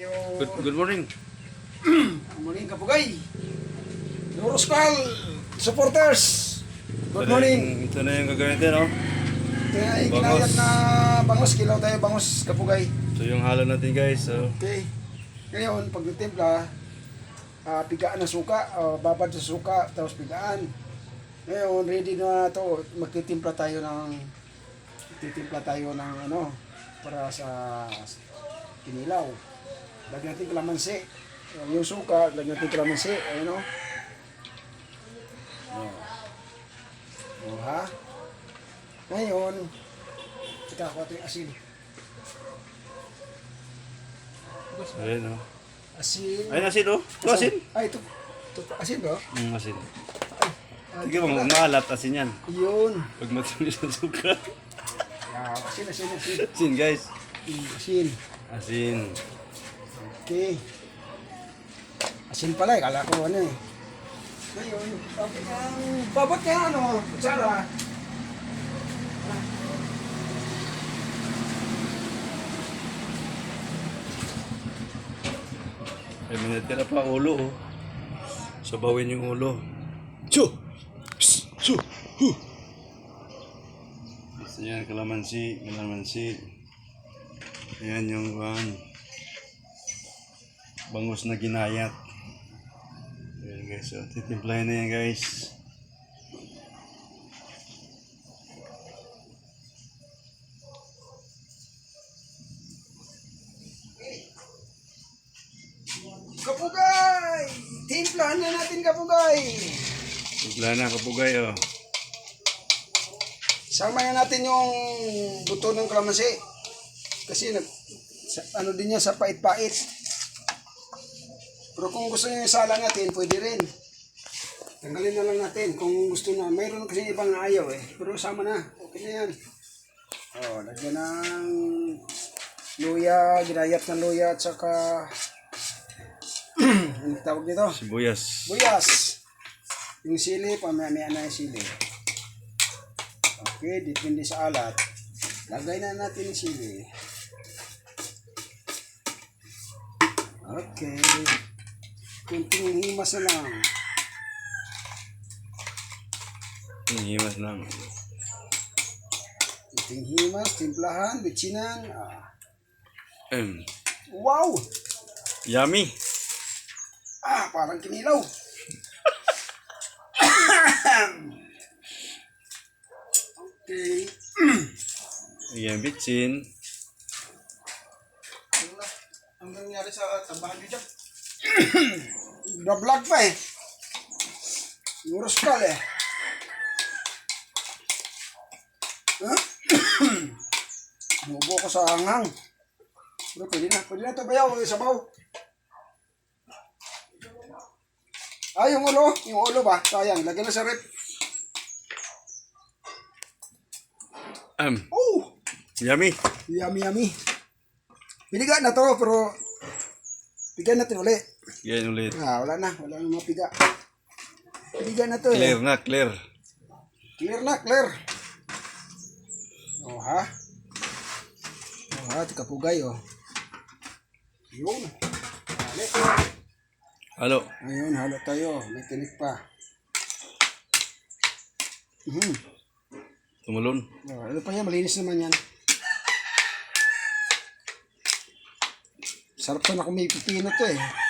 tayo. Good, good morning. morning, Kapugay. Eurospal supporters. Good morning. Ito na yung gagawin natin, no? Ito na yung Bangos. kinayat na bangos. Kilaw tayo bangos, Kapugay. So yung halo natin guys, so Okay. Ngayon, pag nitimpla, ah, pigaan ng suka, ah, babad sa suka, tapos pigaan. Ngayon, ready na to. Magtitimpla tayo ng titimpla tayo ng ano para sa kinilaw. Lagyan natin kalamansi. Yung suka, lagyan natin kalamansi. Ayun o. Oh. Oh, ha? Ngayon, ko ito yung asin. ayun, no? Asin. Ayun, asin, oh. Ito, asin. Ay, ito. Ito, asin ba? Mm, asin. Ah, Sige mo, maalat, asin yan. Yun. Pag matulis ng suka. Ah, asin, asin, asin. Asin, guys. Mm, Asin. Asin. Okay. Asin pala eh. Kala ko ano eh. Ngayon, okay, ang babot niya ano, kutsara. Ay, may natira pa ulo, oh. Sabawin yung ulo. Chu! Chu! Hu! Gusto niya, kalamansi, kalamansi. Ayan yung um, bangus na ginayat. Ayan guys, so titimplahin na yan guys. Kapugay! Timplahan na natin kapugay! Timpla na kapugay, oh. Sama na natin yung buto ng kalamansi. Kasi nag, ano din yan sa pait-pait. Pero kung gusto niyo yung sala natin, pwede rin. Tanggalin na lang natin kung gusto na. Mayroon kasi ibang ayaw eh. Pero sama na. Okay na yan. Oh, lagyan ng luya, ginayat ng luya at saka ano tawag dito? Sibuyas. Buyas. Yung sili, pamamaya na yung sili. Okay, depende sa alat. Lagay na natin yung sili. Okay. Kunting himas na lang. Himas lang. Kunting himas, timplahan, bitsinan. Ah. Um, Wow! yummy! Ah, parang kinilaw. okay. Ayan, bitsin. Ano na? Ang nangyari sa tambahan nyo dyan? Na-vlog pa eh. Yung Roskal eh. Mubo ko sa hanghang. Pero pwede na. Pwede na ito bayaw. Sabaw. Ah, yung ulo. Yung ulo ba? Sayang. Lagyan na sa rep. Um, Oh! yummy! Yummy, yummy. Piniga na to, pero pigan natin uli. Yan ulit. Ah, wala na. Wala na mapiga. Piniga na to Clear eh. na, clear. Clear na, clear. Oh, ha? Oh, ha? Tika pugay, oh. Yun. Hali. Halo. Ayun, halo tayo. May tinik pa. Mhm. Tumulon. Oh, ano pa yan? Malinis naman yan. Sarap to na kung may pipino to eh.